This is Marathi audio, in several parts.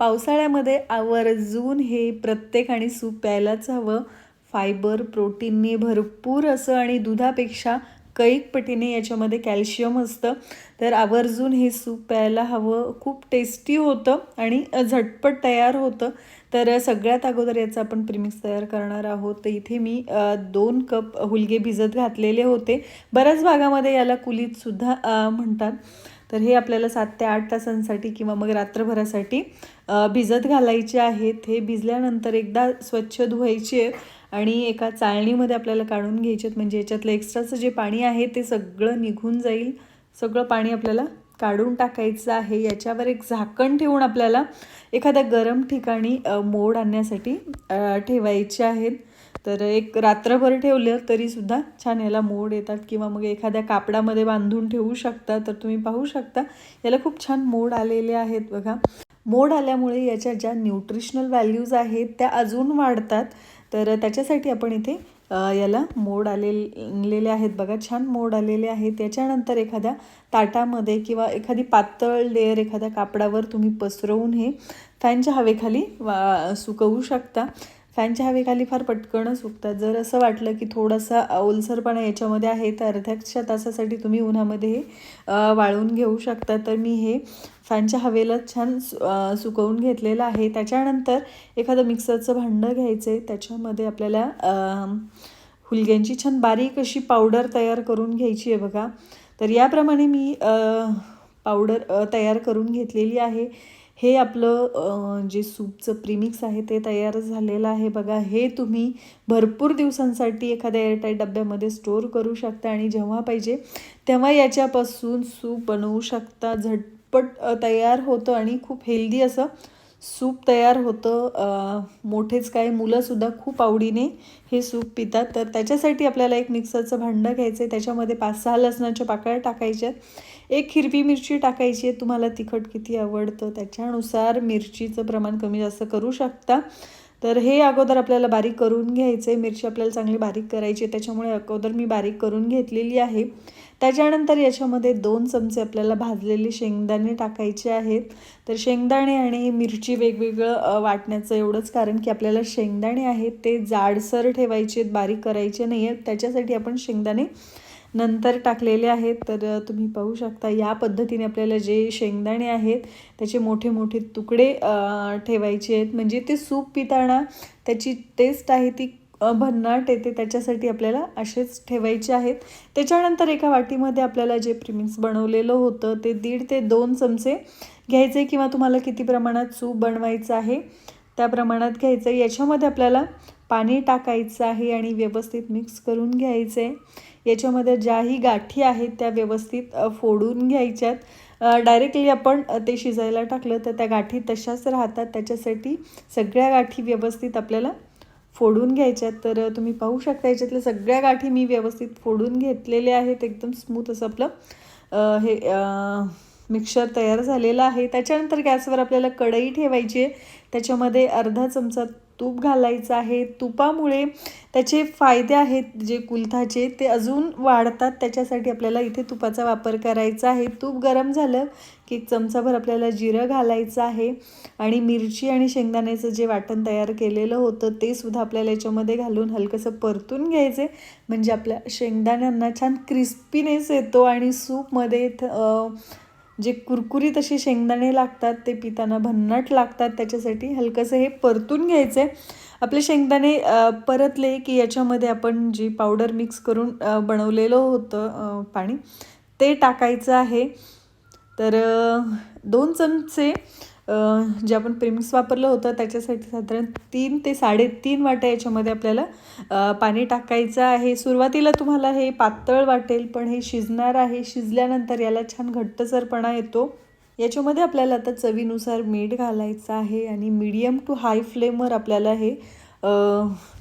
पावसाळ्यामध्ये आवर्जून हे प्रत्येकाने सूप प्यायलाच हवं. फायबर प्रोटीनने भरपूर असं आणि दुधापेक्षा कैक पटीने याच्यामध्ये कॅल्शियम असतं. तर आवर्जून हे सूप प्यायला हवं. खूप टेस्टी होतं आणि झटपट तयार होतं. तर सगळ्यात अगोदर याचं आपण प्रिमिक्स तयार करणार आहोत. तर इथे मी दोन कप हुलगे भिजत घातलेले होते. बऱ्याच भागामध्ये याला कुलीतसुद्धा म्हणतात. तर हे आपल्याला सात ते आठ तासांसाठी किंवा मग रात्रभरासाठी भिजत घालायचे आहेत. हे भिजल्यानंतर एकदा स्वच्छ धुवायचे आहेत आणि एका चाळणीमध्ये आपल्याला काढून घ्यायचे आहेत. म्हणजे याच्यातलं एक्स्ट्राचं जे पाणी आहे ते सगळं निघून जाईल. सगळं पाणी आपल्याला काढून टाकायचं आहे. याच्यावर एक झाकण ठेवून आपल्याला एखाद्या गरम ठिकाणी मोड आणण्यासाठी ठेवायचे आहेत. तर एक रात्रभर ठेवलं तरीसुद्धा छान याला मोड येतात किंवा मग एखाद्या कापडामध्ये बांधून ठेवू शकता तर तुम्ही पाहू शकता. याला खूप छान मोड आलेले आहेत बघा. मोड आल्यामुळे याच्या ज्या न्यूट्रिशनल व्हॅल्यूज आहेत त्या अजून वाढतात. तर त्याच्यासाठी आपण इथे याला मोड आलेले आहेत बघा. छान मोड आलेले आहेत. याच्यानंतर एखाद्या ताटामध्ये किंवा एखादी पातळ लेअर एखाद्या कापडावर तुम्ही पसरवून हे फॅनच्या हवेखाली वा सुकवू शकता. फॅनच्या हवेखाली फार पटकन सुकतात जर असं वाटलं की थोडासा ओलसरपणा याच्यामध्ये आहे तर अर्ध्याच्या तासासाठी तुम्ही उन्हामध्ये हे वाळवून घेऊ शकता. तर मी हे फॅनच्या हवेला छान सु सुकवून घेतलेलं आहे. त्याच्यानंतर एखादं मिक्सरचं भांडं घ्यायचं आहे त्याच्यामध्ये आपल्याला हुलग्यांची छान बारीक अशी पावडर तयार करून घ्यायची आहे बघा. तर याप्रमाणे मी पावडर तयार करून घेतलेली आहे. हे आपलं जे सूपचं प्रिमिक्स आहे ते तयार झालेलं आहे. बघा हे तुम्ही भरपूर दिवसांसाठी एखाद्या एअरटाईट डब्यामध्ये स्टोअर करू शकता आणि जेव्हा पाहिजे तेव्हा याच्यापासून सूप बनवू शकता. झटपट तयार होतं आणि खूप हेल्दी असं सूप तयार होतं. मोठेच काय मुलंसुद्धा खूप आवडीने हे सूप पितात. तर त्याच्यासाठी आपल्याला एक मिक्सरचं भांडं घ्यायचं आहे त्याच्यामध्ये पाच सहा लसणाच्या पाकळ्या टाकायच्या एक हिरवी मिरची टाकायची आहे. तुम्हाला तिखट किती आवडतं त्याच्यानुसार मिरचीचं प्रमाण कमी जास्त करू शकता. तर हे अगोदर आपल्याला बारीक करून घ्यायचं आहे मिरची आपल्याला चांगली बारीक करायची आहे. त्याच्यामुळे अगोदर मी बारीक करून घेतलेली आहे. त्याच्यानंतर याच्यामध्ये दोन चमचे आपल्याला भाजलेले शेंगदाणे टाकायचे आहेत. तर शेंगदाणे आणि मिरची वेगवेगळं वाटण्याचं एवढंच कारण की आपल्याला शेंगदाणे आहेत ते जाडसर ठेवायचे आहेत बारीक करायचे नाही आहेत. त्याच्यासाठी आपण शेंगदाणे नंतर टाकलेले आहेत. तर तुम्ही पाहू शकता या पद्धतीने आपल्याला जे शेंगदाणे आहेत त्याचे मोठे मोठे तुकडे ठेवायचे आहेत. म्हणजे ते सूप पिताना त्याची टेस्ट आहे ती भन्नाट येते त्याच्यासाठी आपल्याला असेच ठेवायचे आहेत. त्याच्यानंतर एका वाटीमध्ये आपल्याला जे प्रिमिक्स बनवलेलं होतं ते दीड ते दोन चमचे घ्यायचे किंवा तुम्हाला किती प्रमाणात सूप बनवायचं आहे त्या प्रमाणात घ्यायचं. आहे याच्यामध्ये आपल्याला पाणी टाकायचं आहे आणि व्यवस्थित मिक्स करून घ्यायचं. आहे याच्यामध्ये ज्याही गाठी आहेत त्या व्यवस्थित फोडून घ्यायच्यात. डायरेक्टली आपण ते शिजायला टाकलं तर त्या गाठी तशाच राहतात. त्याच्यासाठी सगळ्या गाठी व्यवस्थित आपल्याला फोडून घ्यायच्यात तर तुम्ही पाहू शकता याच्यातल्या सगळ्या गाठी मी व्यवस्थित फोडून घेतलेल्या आहेत. एकदम स्मूथ असं आपलं हे मिक्सर तयार झालेलं आहे. त्याच्यानंतर गॅसवर आपल्याला कढई ठेवायची आहे. त्याच्यामध्ये अर्धा चमचा तूप घालायचं आहे. तुपामुळे त्याचे फायदे आहेत जे कुलथाचे. ते अजून वाढतात. त्याच्यासाठी आपल्याला इथे तुपाचा वापर करायचा आहे. तूप गरम झालं की एक चमचाभर आपल्याला जिरं घालायचं आहे. आणि मिरची आणि शेंगदाण्याचं जे वाटण तयार केलेलं होतं ते सुद्धा आपल्याला याच्यामध्ये घालून हलकंसं परतून घ्यायचे म्हणजे आपल्या शेंगदाण्यांना छान क्रिस्पीनेस येतो आणि सूपमध्ये थ- जे कुरकुरीत असे शेंगदाणे लागतात ते पिताना भन्नाट लागतात त्याच्यासाठी हलकंसं हे परतून घ्यायचं आहे आपले शेंगदाणे परतले की याच्यामध्ये आपण जी पावडर मिक्स करून बनवलेलं होतं पाणी ते टाकायचं आहे. तर दोन चमचे जे आपण प्रेमिक्स वापरलं होतं त्याच्यासाठी साधारण तीन ते साडेतीन वाट्या याच्यामध्ये आपल्याला पाणी टाकायचं आहे. सुरुवातीला तुम्हाला हे पातळ वाटेल पण हे शिजणार आहे. शिजल्यानंतर याला छान घट्टसरपणा येतो. याच्यामध्ये आपल्याला आता चवीनुसार मीठ घालायचं आहे आणि मीडियम टू हाय फ्लेमवर आपल्याला हे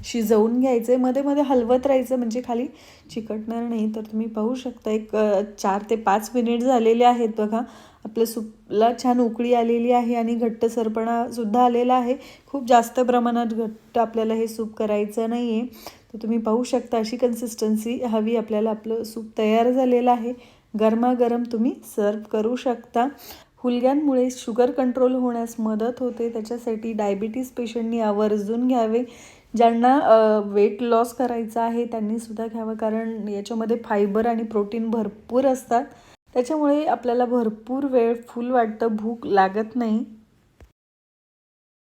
शिजवून घ्यायचं आहे मध्ये मध्ये हलवत राहायचं म्हणजे खाली चिकटणार नाही. तर तुम्ही पाहू शकता एक चार ते पाच मिनिट झालेले आहेत बघा. आपल्या सूपला छान उकळी आलेली आहे आणि घट्ट सरपणासुद्धा आलेला आहे. खूप जास्त प्रमाणात घट्ट आपल्याला हे सूप करायचं नाही आहे तर तुम्ही पाहू शकता अशी कन्सिस्टन्सी हवी आपल्याला. आपलं सूप तयार झालेलं आहे. गरमागरम तुम्ही सर्व करू शकता. हुलग्यांमुळे शुगर कंट्रोल होण्यास मदत होते. त्याच्यासाठी डायबिटीस पेशंटनी आवर्जून घ्यावे. ज्यांना वेट लॉस करायचं आहे त्यांनीसुद्धा घ्यावं. कारण याच्यामध्ये फायबर आणि प्रोटीन भरपूर असतात. त्याच्यामुळे आपल्याला भरपूर वेळ फुल वाटतं भूक लागत नाही.